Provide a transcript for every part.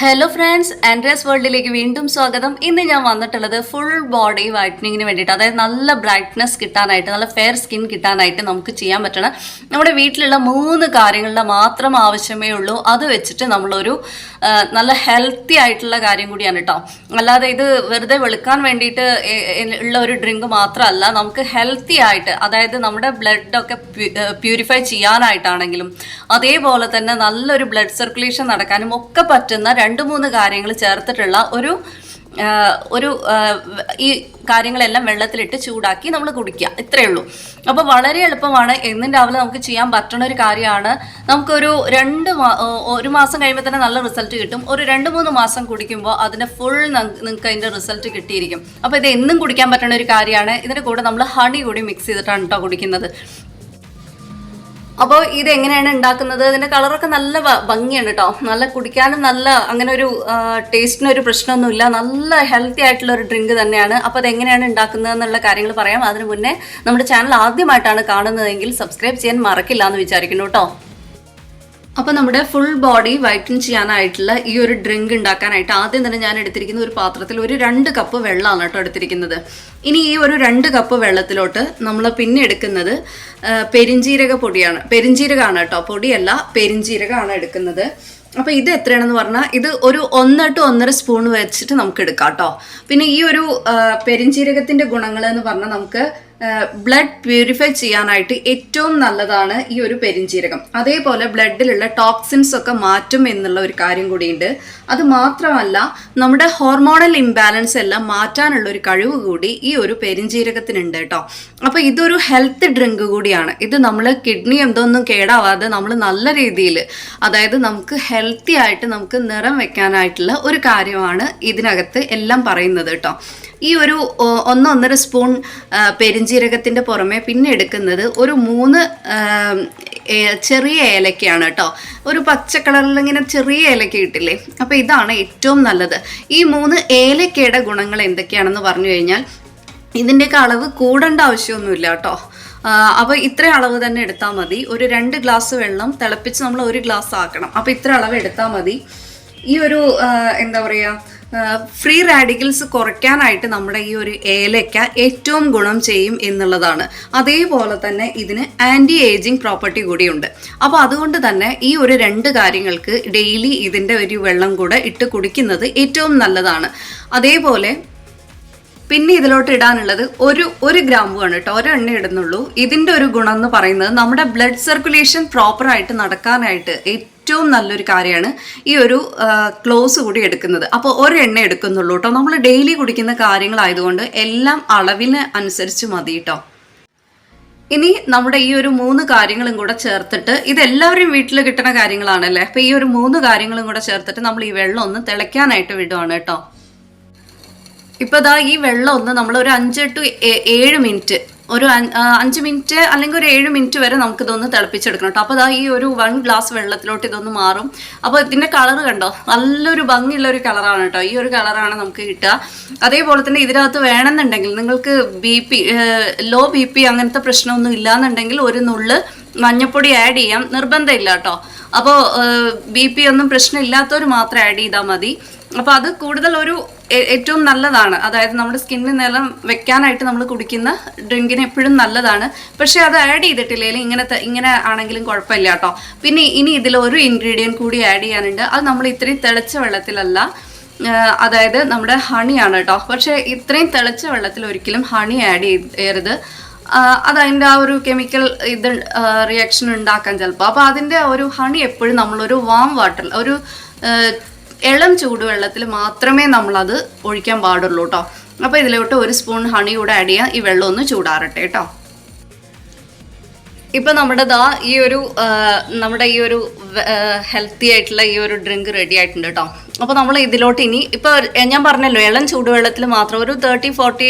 Hello friends Andrés വേൾഡിലേക്ക് വീണ്ടും സ്വാഗതം. ഇന്ന് ഞാൻ വന്നിട്ടുള്ളത് ഫുൾ ബോഡി വൈറ്റനിങ്ങിന് വേണ്ടിയിട്ട് അതായത് നല്ല ബ്രൈറ്റ്നസ് കിട്ടാനായിട്ട് നല്ല ഫെയർ സ്കിൻ കിട്ടാനായിട്ട് നമുക്ക് ചെയ്യാൻ പറ്റണം നമ്മുടെ വീട്ടിലുള്ള മൂന്ന് കാര്യങ്ങളുടെ മാത്രം ആവശ്യമേ ഉള്ളൂ. അത് വെച്ചിട്ട് നമ്മളൊരു നല്ല ഹെൽത്തി ആയിട്ടുള്ള കാര്യം കൂടിയാണ് കേട്ടോ അല്ലാതെ ഇത് വെറുതെ വെളുക്കാൻ വേണ്ടിയിട്ട് ഉള്ള ഒരു ഡ്രിങ്ക് മാത്രമല്ല നമുക്ക് ഹെൽത്തി ആയിട്ട് അതായത് നമ്മുടെ ബ്ലഡൊക്കെ പ്യൂരിഫൈ ചെയ്യാനായിട്ടാണെങ്കിലും അതേപോലെ തന്നെ നല്ലൊരു ബ്ലഡ് സർക്കുലേഷൻ നടക്കാനും ഒക്കെ പറ്റുന്ന രണ്ട് മൂന്ന് കാര്യങ്ങൾ ചേർത്തിട്ടുള്ള ഒരു ഒരു ഈ കാര്യങ്ങളെല്ലാം വെള്ളത്തിലിട്ട് ചൂടാക്കി നമ്മൾ കുടിക്കുക. ഇത്രയേ ഉള്ളൂ. അപ്പോൾ വളരെ എളുപ്പമാണ് എന്നും രാവിലെ നമുക്ക് ചെയ്യാൻ പറ്റുന്ന ഒരു കാര്യമാണ്. നമുക്കൊരു രണ്ട് ഒരു മാസം കഴിയുമ്പോൾ തന്നെ നല്ല റിസൾട്ട് കിട്ടും. ഒരു രണ്ട് മൂന്ന് മാസം കുടിക്കുമ്പോൾ അതിന്റെ ഫുൾ നിങ്ങൾക്ക് അതിന്റെ റിസൾട്ട് കിട്ടിയിരിക്കും. അപ്പോൾ ഇത് എന്നും കുടിക്കാൻ പറ്റുന്ന ഒരു കാര്യമാണ്. ഇതിന്റെ കൂടെ നമ്മൾ ഹണി കൂടി മിക്സ് ചെയ്തിട്ടാണ് കേട്ടോ കുടിക്കുന്നത്. അപ്പോൾ ഇത് എങ്ങനെയാണ് ഉണ്ടാക്കുന്നത്? ഇതിന്റെ കളറൊക്കെ നല്ല ഭംഗിയാണ് കേട്ടോ നല്ല കുടിക്കാനും നല്ല അങ്ങനെ ഒരു ടേസ്റ്റിന് ഒരു പ്രശ്നമൊന്നുമില്ല. നല്ല ഹെൽത്തി ആയിട്ടുള്ള ഒരു ഡ്രിങ്ക് തന്നെയാണ്. അപ്പോൾ അത് എങ്ങനെയാണ് ഉണ്ടാക്കുന്നത് എന്നുള്ള കാര്യങ്ങൾ പറയാം. അതിനു മുന്നേ നമ്മുടെ ചാനൽ ആദ്യമായിട്ടാണ് കാണുന്നതെങ്കിൽ സബ്സ്ക്രൈബ് ചെയ്യാൻ മറക്കില്ല എന്ന് വിചാരിക്കുന്നു കേട്ടോ അപ്പോൾ നമ്മുടെ ഫുൾ ബോഡി വൈറ്റൻ ചെയ്യാനായിട്ടുള്ള ഈ ഒരു ഡ്രിങ്ക് ഉണ്ടാക്കാനായിട്ട് ആദ്യം തന്നെ ഞാൻ എടുത്തിരിക്കുന്ന ഒരു പാത്രത്തിൽ ഒരു രണ്ട് കപ്പ് വെള്ളമാണ് കേട്ടോ എടുത്തിരിക്കുന്നത്. ഇനി ഈ ഒരു രണ്ട് കപ്പ് വെള്ളത്തിലോട്ട് നമ്മൾ പിന്നെ എടുക്കുന്നത് പെരിഞ്ജീരക പൊടിയാണ്. പെരിഞ്ജീരകമാണ് കേട്ടോ പൊടിയല്ല പെരിഞ്ജീരകമാണ് എടുക്കുന്നത്. അപ്പോൾ ഇത് എത്രയാണെന്ന് പറഞ്ഞാൽ ഇത് ഒരു ഒന്ന് ടു ഒന്നര സ്പൂൺ വെച്ചിട്ട് നമുക്ക് എടുക്കാം കേട്ടോ. പിന്നെ ഈ ഒരു പെരിഞ്ജീരകത്തിന്റെ ഗുണങ്ങൾ എന്ന് പറഞ്ഞാൽ നമുക്ക് ബ്ലഡ് പ്യൂരിഫൈ ചെയ്യാനായിട്ട് ഏറ്റവും നല്ലതാണ് ഈ ഒരു പെരിഞ്ജീരകം അതേപോലെ ബ്ലഡിലുള്ള ടോക്സിൻസ് ഒക്കെ മാറ്റും എന്നുള്ള ഒരു കാര്യം കൂടിയുണ്ട്. അത് മാത്രമല്ല നമ്മുടെ ഹോർമോണൽ ഇംബാലൻസ് എല്ലാം മാറ്റാനുള്ള ഒരു കഴിവ് കൂടി ഈ ഒരു പെരിഞ്ജീരകത്തിനുണ്ട് കേട്ടോ. അപ്പോൾ ഇതൊരു ഹെൽത്ത് ഡ്രിങ്ക് കൂടിയാണ്. ഇത് നമ്മൾ കിഡ്നി എന്തൊന്നും കേടാവാതെ നമ്മൾ നല്ല രീതിയിൽ അതായത് നമുക്ക് ഹെൽത്തി ആയിട്ട് നമുക്ക് നിറം വെക്കാനായിട്ടുള്ള ഒരു കാര്യമാണ് ഇതിനകത്ത് എല്ലാം പറയുന്നത് കേട്ടോ. ഈ ഒരു ഒന്നൊന്നര സ്പൂൺ ആ, പെരിഞ്ജീരകത്തിന്റെ പുറമെ പിന്നെ എടുക്കുന്നത് ഒരു മൂന്ന് ചെറിയ ഏലക്കയാണ് കേട്ടോ. ഒരു പച്ച കളറിൽ ഇങ്ങനെ ചെറിയ ഏലക്ക കിട്ടില്ലേ അപ്പോൾ ഇതാണ് ഏറ്റവും നല്ലത്. ഈ മൂന്ന് ഏലക്കയുടെ ഗുണങ്ങൾ എന്തൊക്കെയാണെന്ന് പറഞ്ഞു കഴിഞ്ഞാൽ ഇതിന്റെയൊക്കെ അളവ് കൂടേണ്ട ആവശ്യമൊന്നുമില്ല കേട്ടോ. അപ്പോൾ ഇത്ര അളവ് തന്നെ എടുത്താൽ മതി. ഒരു രണ്ട് ഗ്ലാസ് വെള്ളം തിളപ്പിച്ച് നമ്മൾ ഒരു ഗ്ലാസ് ആക്കണം. അപ്പോൾ ഇത്ര അളവ് എടുത്താൽ മതി. ഈ ഒരു എന്താ പറയുക ഫ്രീ റാഡിക്കൽസ് കുറയ്ക്കാനായിട്ട് നമ്മുടെ ഈ ഒരു ഏലയ്ക്ക ഏറ്റവും ഗുണം ചെയ്യും എന്നുള്ളതാണ്. അതേപോലെ തന്നെ ഇതിന് ആന്റി ഏജിങ് പ്രോപ്പർട്ടി കൂടിയുണ്ട്. അപ്പോൾ അതുകൊണ്ട് തന്നെ ഈ ഒരു രണ്ട് കാര്യങ്ങൾക്ക് ഡെയിലി ഇതിന്റെ ഒരു വെള്ളം കൂടെ ഇട്ട് കുടിക്കുന്നത് ഏറ്റവും നല്ലതാണ്. അതേപോലെ പിന്നെ ഇതിലോട്ട് ഇടാനുള്ളത് ഒരു ഒരു ഗ്രാമ്പുമാണ് കേട്ടോ. ഒരെണ്ണ ഇടുന്നുള്ളൂ. ഇതിന്റെ ഒരു ഗുണം എന്ന് പറയുന്നത് നമ്മുടെ ബ്ലഡ് സർക്കുലേഷൻ പ്രോപ്പറായിട്ട് നടക്കാനായിട്ട് ഏറ്റവും നല്ലൊരു കാര്യമാണ് ഈ ഒരു ക്ലോസ് കൂടി എടുക്കുന്നത്. അപ്പോൾ ഒരെണ്ണ എടുക്കുന്നുള്ളൂ കേട്ടോ നമ്മൾ ഡെയിലി കുടിക്കുന്ന കാര്യങ്ങളായതുകൊണ്ട് എല്ലാം അളവിന് അനുസരിച്ച് മതി കേട്ടോ ഇനി നമ്മുടെ ഈ ഒരു മൂന്ന് കാര്യങ്ങളും കൂടെ ചേർത്തിട്ട് ഇത് എല്ലാവരും വീട്ടിൽ കിട്ടുന്ന കാര്യങ്ങളാണല്ലേ? അപ്പോൾ ഈ ഒരു മൂന്ന് കാര്യങ്ങളും കൂടെ ചേർത്തിട്ട് നമ്മൾ ഈ വെള്ളം ഒന്ന് തിളയ്ക്കാനായിട്ട് വിടുവാണ് കേട്ടോ ഇപ്പോൾ ദാ ഈ വെള്ളം ഒന്ന് നമ്മൾ ഒരു അഞ്ച് ടു ഏഴ് മിനിറ്റ് ഒരു അഞ്ച് മിനിറ്റ് അല്ലെങ്കിൽ ഒരു ഏഴ് മിനിറ്റ് വരെ നമുക്ക് ഇതൊന്ന് തിളപ്പിച്ചെടുക്കണം കേട്ടോ. അപ്പോൾ ദാ ഈ ഒരു വൺ ഗ്ലാസ് വെള്ളത്തിലോട്ട് ഇതൊന്ന് മാറും. അപ്പോൾ ഇതിന്റെ കളർ കണ്ടോ? നല്ലൊരു ഭംഗിയുള്ള ഒരു കളറാണ് കേട്ടോ. ഈ ഒരു കളറാണ് നമുക്ക് കിട്ടുക. അതേപോലെ തന്നെ ഇതിനകത്ത് വേണമെന്നുണ്ടെങ്കിൽ നിങ്ങൾക്ക് B P low B P അങ്ങനത്തെ പ്രശ്നമൊന്നും ഇല്ലാന്നുണ്ടെങ്കിൽ ഒരു നുള്ള് മഞ്ഞപ്പൊടി ആഡ് ചെയ്യാം. നിർബന്ധമില്ല കേട്ടോ. അപ്പോൾ ബി പി ഒന്നും പ്രശ്നമില്ലാത്തവർ മാത്രം ആഡ് ചെയ്താൽ മതി. അപ്പോൾ അത് കൂടുതൽ ഒരു ഏറ്റവും നല്ലതാണ്. അതായത് നമ്മുടെ സ്കിന്നിൽ നിലം വെക്കാനായിട്ട് നമ്മൾ കുടിക്കുന്ന ഡ്രിങ്കിന് എപ്പോഴും നല്ലതാണ്. പക്ഷേ അത് ആഡ് ചെയ്തിട്ടില്ലെങ്കിൽ ഇങ്ങനത്തെ ഇങ്ങനെ ആണെങ്കിലും കുഴപ്പമില്ല കേട്ടോ. പിന്നെ ഇനി ഇതിൽ ഒരു ഇൻഗ്രീഡിയന്റ് കൂടി ആഡ് ചെയ്യാനുണ്ട്. അത് നമ്മൾ ഇത്രയും തിളച്ച വെള്ളത്തിലല്ല അതായത് നമ്മുടെ ഹണിയാണ് കേട്ടോ. പക്ഷേ ഇത്രയും തിളച്ച വെള്ളത്തിൽ ഒരിക്കലും ഹണി ആഡ് ചെയ്യരുത്. അതതിന്റെ ആ ഒരു കെമിക്കൽ ഇത് റിയാക്ഷൻ ഉണ്ടാക്കാൻ ചിലപ്പോൾ. അപ്പോൾ അതിന്റെ ഒരു ഹണി എപ്പോഴും നമ്മളൊരു വാം വാട്ടർ ഒരു ഇളം ചൂടുവെള്ളത്തിൽ മാത്രമേ നമ്മളത് ഒഴിക്കാൻ പാടുള്ളൂ കേട്ടോ അപ്പോൾ ഇതിലോട്ട് ഒരു സ്പൂൺ ഹണി കൂടെ ആഡ് ചെയ്യാം. ഈ വെള്ളം ഒന്ന് ചൂടാറട്ടെ കേട്ടോ ഇപ്പൊ നമ്മുടെ ദാ ഈ ഒരു നമ്മുടെ ഈ ഒരു ഹെൽത്തി ആയിട്ടുള്ള ഈ ഒരു ഡ്രിങ്ക് റെഡി ആയിട്ടുണ്ട് കേട്ടോ അപ്പോൾ നമ്മൾ ഇതിലോട്ട് ഇനി ഇപ്പോൾ ഞാൻ പറഞ്ഞല്ലോ ഇളം ചൂടുവെള്ളത്തിൽ മാത്രം ഒരു തേർട്ടി ഫോർട്ടി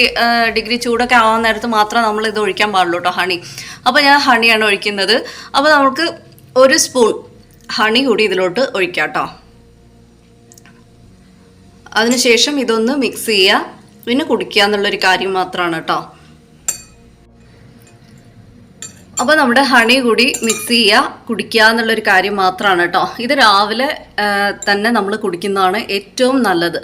ഡിഗ്രി ചൂടൊക്കെ ആവാൻ നേരത്ത് മാത്രം നമ്മൾ ഇത് ഒഴിക്കാൻ പാടുള്ളൂ കേട്ടോ ഹണി അപ്പോൾ ഞാൻ ഹണിയാണ് ഒഴിക്കുന്നത്. അപ്പോൾ നമുക്ക് ഒരു സ്പൂൺ ഹണി കൂടി ഇതിലോട്ട് ഒഴിക്കാം കേട്ടോ അതിനുശേഷം ഇതൊന്ന് മിക്സ് ചെയ്യുക പിന്നെ കുടിക്കുക എന്നുള്ളൊരു കാര്യം മാത്രമാണ് കേട്ടോ അപ്പോൾ നമ്മുടെ ഹണി കൂടി മിക്സ് ചെയ്യുക കുടിക്കുക എന്നുള്ളൊരു കാര്യം മാത്രമാണ് കേട്ടോ ഇത് രാവിലെ തന്നെ നമ്മൾ കുടിക്കുന്നതാണ് ഏറ്റവും നല്ലത്.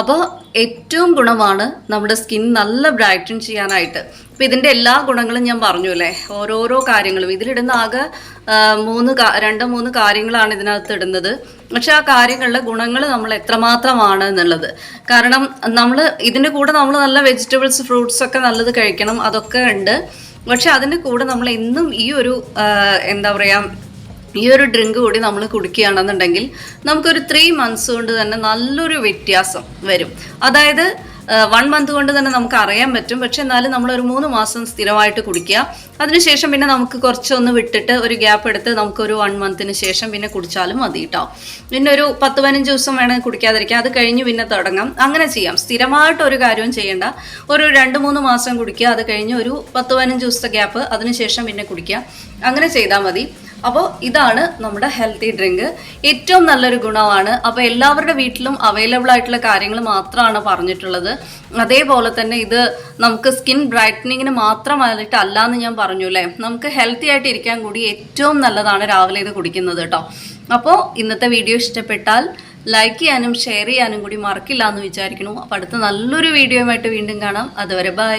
അപ്പോൾ ഏറ്റവും ഗുണമാണ് നമ്മുടെ സ്കിൻ നല്ല ബ്രൈറ്റൻ ചെയ്യാനായിട്ട്. അപ്പോൾ ഇതിന്റെ എല്ലാ ഗുണങ്ങളും ഞാൻ പറഞ്ഞു അല്ലേ? ഓരോരോ കാര്യങ്ങളും. ഇതിലിടുന്ന ആകെ മൂന്ന് രണ്ട് മൂന്ന് കാര്യങ്ങളാണ് ഇതിനകത്ത് ഇടുന്നത്. പക്ഷെ ആ കാര്യങ്ങളുടെ ഗുണങ്ങൾ നമ്മൾ എത്രമാത്രമാണ് എന്നുള്ളത്. കാരണം നമ്മൾ ഇതിന്റെ കൂടെ നമ്മൾ നല്ല വെജിറ്റബിൾസ് ഫ്രൂട്ട്സ് ഒക്കെ നല്ലത് കഴിക്കണം അതൊക്കെ ഉണ്ട്. പക്ഷെ അതിന്റെ കൂടെ നമ്മൾ എന്നും ഈ ഒരു എന്താ പറയുക ഈ ഒരു ഡ്രിങ്ക് കൂടി നമ്മൾ കുടിക്കുകയാണെന്നുണ്ടെങ്കിൽ നമുക്കൊരു ത്രീ മന്ത്സ് കൊണ്ട് തന്നെ നല്ലൊരു വ്യത്യാസം വരും. അതായത് വൺ മന്ത് കൊണ്ട് തന്നെ നമുക്ക് അറിയാൻ പറ്റും. പക്ഷെ എന്നാലും നമ്മൾ ഒരു മൂന്ന് മാസം സ്ഥിരമായിട്ട് കുടിക്കുക. അതിനുശേഷം പിന്നെ നമുക്ക് കുറച്ചൊന്ന് വിട്ടിട്ട് ഒരു ഗ്യാപ്പ് എടുത്ത് നമുക്കൊരു വൺ മന്തിന് ശേഷം പിന്നെ കുടിച്ചാലും മതി കേട്ടോ പിന്നെ ഒരു പത്ത് പതിനഞ്ച് ദിവസം വേണമെങ്കിൽ കുടിക്കാതിരിക്കാം അത് കഴിഞ്ഞ് പിന്നെ തുടങ്ങാം. അങ്ങനെ ചെയ്യാം. സ്ഥിരമായിട്ട് ഒരു കാര്യവും ചെയ്യേണ്ട. ഒരു രണ്ട് മൂന്ന് മാസം കുടിക്കുക. അത് കഴിഞ്ഞ് ഒരു പത്ത് പതിനഞ്ച് ദിവസത്തെ ഗ്യാപ്പ് അതിനുശേഷം പിന്നെ കുടിക്കുക. അങ്ങനെ ചെയ്താൽ മതി. അപ്പോൾ ഇതാണ് നമ്മുടെ ഹെൽത്തി ഡ്രിങ്ക് ഏറ്റവും നല്ലൊരു ഗുണമാണ്. അപ്പോൾ എല്ലാവരുടെ വീട്ടിലും അവൈലബിൾ ആയിട്ടുള്ള കാര്യങ്ങൾ മാത്രമാണ് പറഞ്ഞിട്ടുള്ളത്. അതേപോലെ തന്നെ ഇത് നമുക്ക് സ്കിൻ ബ്രൈറ്റനിങ്ങിന് മാത്രമായിട്ട് അല്ല എന്ന് ഞാൻ പറഞ്ഞു അല്ലേ നമുക്ക് ഹെൽത്തി ആയിട്ട് ഇരിക്കാൻ കൂടി ഏറ്റവും നല്ലതാണ് രാവിലെ ഇത് കുടിക്കുന്നത് കേട്ടോ അപ്പോൾ ഇന്നത്തെ വീഡിയോ ഇഷ്ടപ്പെട്ടാൽ ലൈക്ക് ചെയ്യാനും ഷെയർ ചെയ്യാനും കൂടി മറക്കില്ല എന്ന് വിചാരിക്കുന്നു. അപ്പോൾ അടുത്ത നല്ലൊരു വീഡിയോയുമായിട്ട് വീണ്ടും കാണാം. അതുവരെ ബൈ